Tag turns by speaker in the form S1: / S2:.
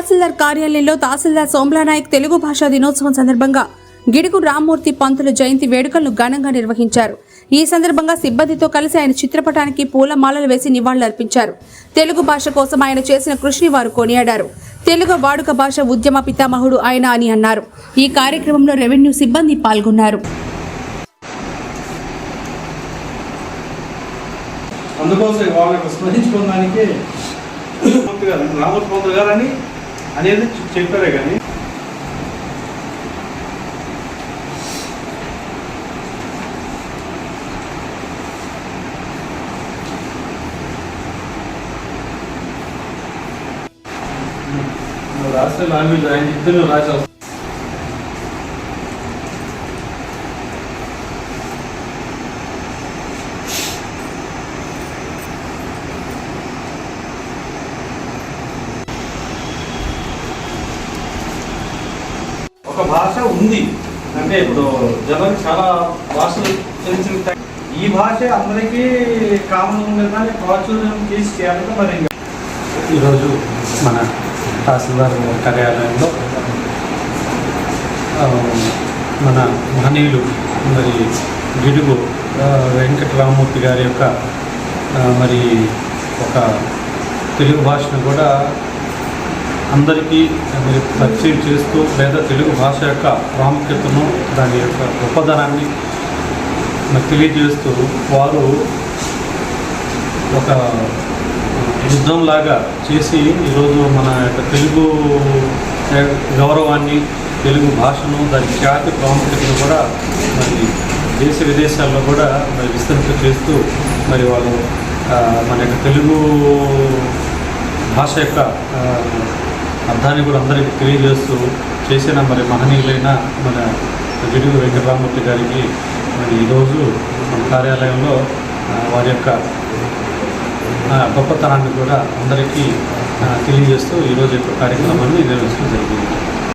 S1: తహసీల్దార్ కార్యాలయంలో తహసీల్దార్ సోమ్లానాయక్ తెలుగు భాషా దినోత్సవం సందర్భంగా గిడుగు రామ్మూర్తి పంతుల జయంతి వేడుకలను ఘనంగా నిర్వహించారు. ఈ సందర్భంగా సిబ్బందితో కలిసి ఆయన చిత్రపటానికి పూలమాలలు వేసి నివాళులర్పించారు. తెలుగు భాష కోసం ఆయన చేసిన కృషిని వారు కొనియాడారు. తెలుగు వాడుక భాష ఉద్యమ పితామహుడు ఆయన అని అన్నారు. ఈ కార్యక్రమంలో రెవెన్యూ సిబ్బంది పాల్గొన్నారు.
S2: అందుకోసం వాళ్ళని స్మరించుకోవడానికి రామూర్తి రామూర్తి పంతులు గారు అని అనేది చెప్పారే కానీ. రాష్ట్ర లాంగ్వేజ్ ఆయన ఇద్దరు రాసి ఒక భాష ఉంది. అంటే ఇప్పుడు జనం చాలా భాషలు తెలిసిన ఈ భాష అందరికీ కామన్ ఉండేదాన్ని ప్రాచుర్యం చేయాలంటే మరి
S3: ఈరోజు మన తహసీల్దార్ కార్యాలయంలో మన మహనీయులు మరి గిడుగు వెంకటరామూర్తి గారి యొక్క మరి ఒక తెలుగు భాషను కూడా అందరికీ మరి పరిచయం చేస్తూ లేదా తెలుగు భాష యొక్క ప్రాముఖ్యతను దాని యొక్క గొప్పదనాన్ని తెలియజేస్తూ వారు ఒక యుద్ధంలాగా చేసి ఈరోజు మన యొక్క తెలుగు గౌరవాన్ని తెలుగు భాషను దాని ఖ్యాతి ప్రాముఖ్యతను కూడా మరి దేశ విదేశాల్లో కూడా మరి విస్తరింప చేస్తూ మరి వాళ్ళు మన యొక్క తెలుగు భాష యొక్క అర్థాన్ని కూడా అందరికీ తెలియజేస్తూ చేసిన మరి మహనీయులైన మన గిడుగు వెంకటరామూర్తి గారికి మరి ఈరోజు మన కార్యాలయంలో వారి యొక్క గొప్పతనాన్ని కూడా అందరికీ తెలియజేస్తూ ఈరోజు యొక్క కార్యక్రమాన్ని నిర్వహించడం జరిగింది.